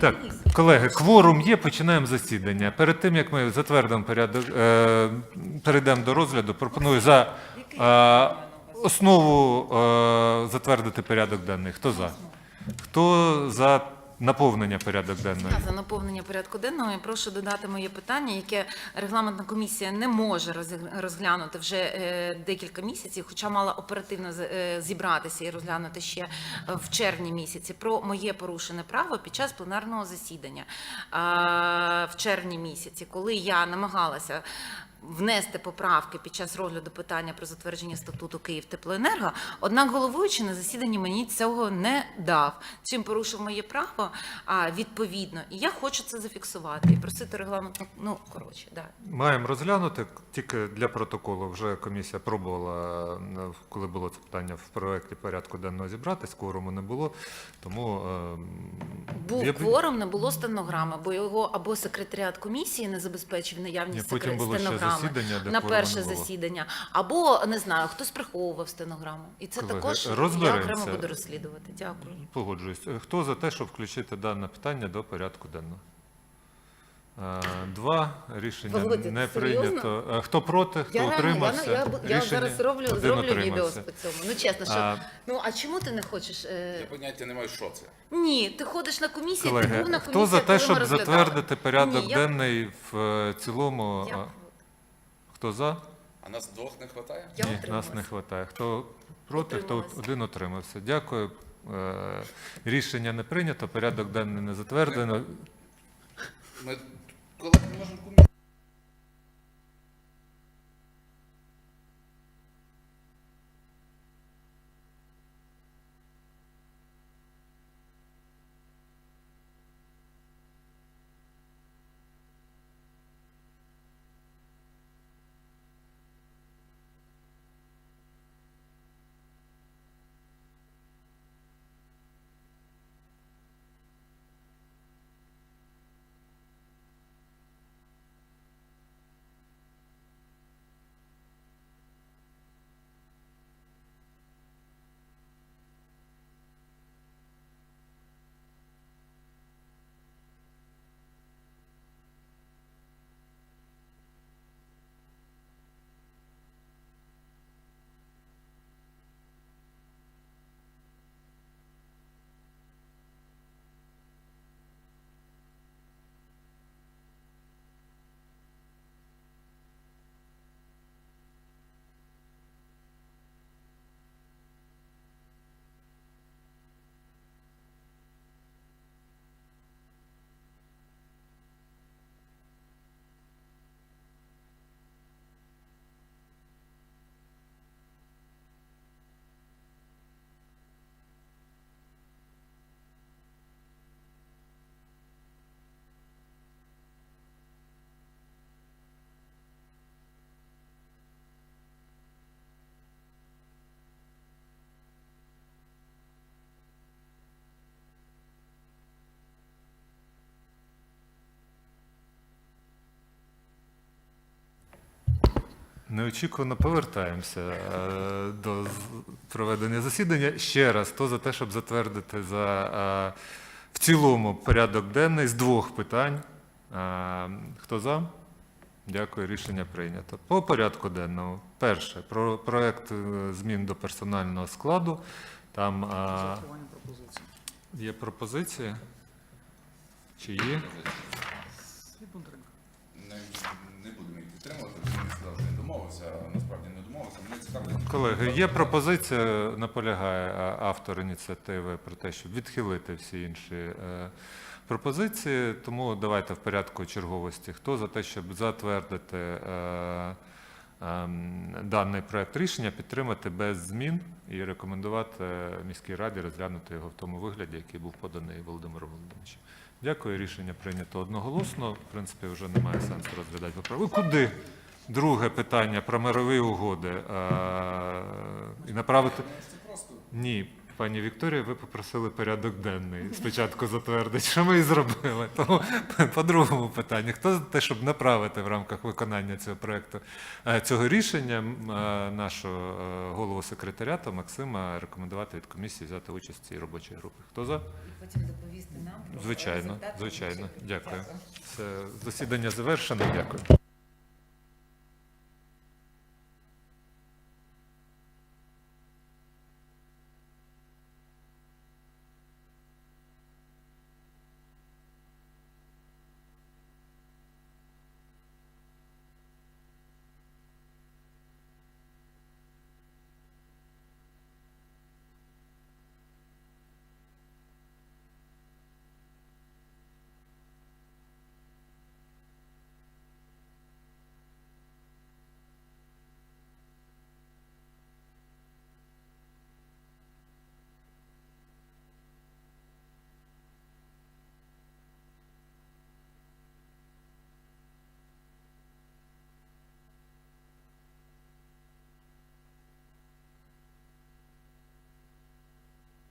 Так, колеги, кворум є, починаємо засідання. Перед тим як ми затвердимо порядок, е, перейдемо до розгляду, пропоную за е, основу е, затвердити порядок денний. Хто за? Хто за наповнення порядок денний? За наповнення порядку денного я прошу додати моє питання, яке регламентна комісія не може розг- розглянути вже е, декілька місяців, хоча мала оперативно е, зібратися і розглянути ще е, в червні місяці про моє порушене право під час пленарного засідання в червні місяці, коли я намагалася. Внести поправки під час розгляду питання про затвердження статуту Київтеплоенерго, однак головуючий на засіданні мені цього не дав. Чим порушив моє право а, відповідно. І я хочу це зафіксувати і просити регламентну. Ну коротше, да. Маємо розглянути тільки для протоколу. Вже комісія пробувала, е, коли було це питання в проєкті порядку денного зібратись, кворуму не було. Тому е, Був я кворум, не було стенограми, бо його або секретаріат комісії не забезпечив наявність потім секре- засідання, де на кворуму перше не було. засідання, або не знаю, хтось приховував стенограму. І це Колеги, також я окремо буду розслідувати. Дякую. Погоджуюсь. Е, Хто за те, щоб включити дане питання до порядку денного? Е, Два. Рішення Володя, не ти серйозно? прийнято. Е, Хто проти, хто Я, реально, я, утримався? я, я, Рішення зараз роблю, один зроблю відео утримався. по цьому. Ну чесно, що А- ну а чому ти не хочеш? Е... Я поняття не маю, що це. Ні, ти ходиш на комісію, ти Колеги, був на хто комісії, за те, щоб затвердити порядок Ні, я- денний в е, цілому? Я а. Хто за? А нас двох не вистачає? Я Ні, нас не вистачає. Хто проти, хто Утрималась. один утримався. Дякую. Е, Рішення не прийнято, порядок денний не затверджено. Ми Неочікувано повертаємося е, до проведення засідання. Ще раз, хто за те, щоб затвердити за, е, в цілому порядок денний з двох питань. Е, Хто за? Дякую, рішення прийнято. По порядку денному. Перше, про проект змін до персонального складу. Там е, є пропозиції. Чи є? Не, не будемо їх підтримувати, бо він сказав, що він домовився, а насправді не домовився. Мені цікаво. Колеги, є пропозиція, наполягає автор ініціативи про те, щоб відхилити всі інші е, пропозиції. Тому давайте в порядку черговості. Хто за те, щоб затвердити е, ем, даний проект рішення, підтримати без змін і рекомендувати міській раді розглянути його в тому вигляді, який був поданий Володимиром Володимировичем. Дякую, рішення прийнято одноголосно. В принципі, вже немає сенсу розглядати поправку. Куди? Друге питання про мирові угоди. Е, і направити. Ні. Пані Вікторія, ви попросили порядок денний спочатку затвердити, що ми і зробили. Тому по другому питанню, хто за те, щоб направити в рамках виконання цього проекту е, цього рішення е, нашого е, голову секретаріату Максима рекомендувати від комісії взяти участь в цій робочій групі? Хто за? І потім доповісти нам. Звичайно, звичайно. Дякую. Все, засідання завершено. Дякую.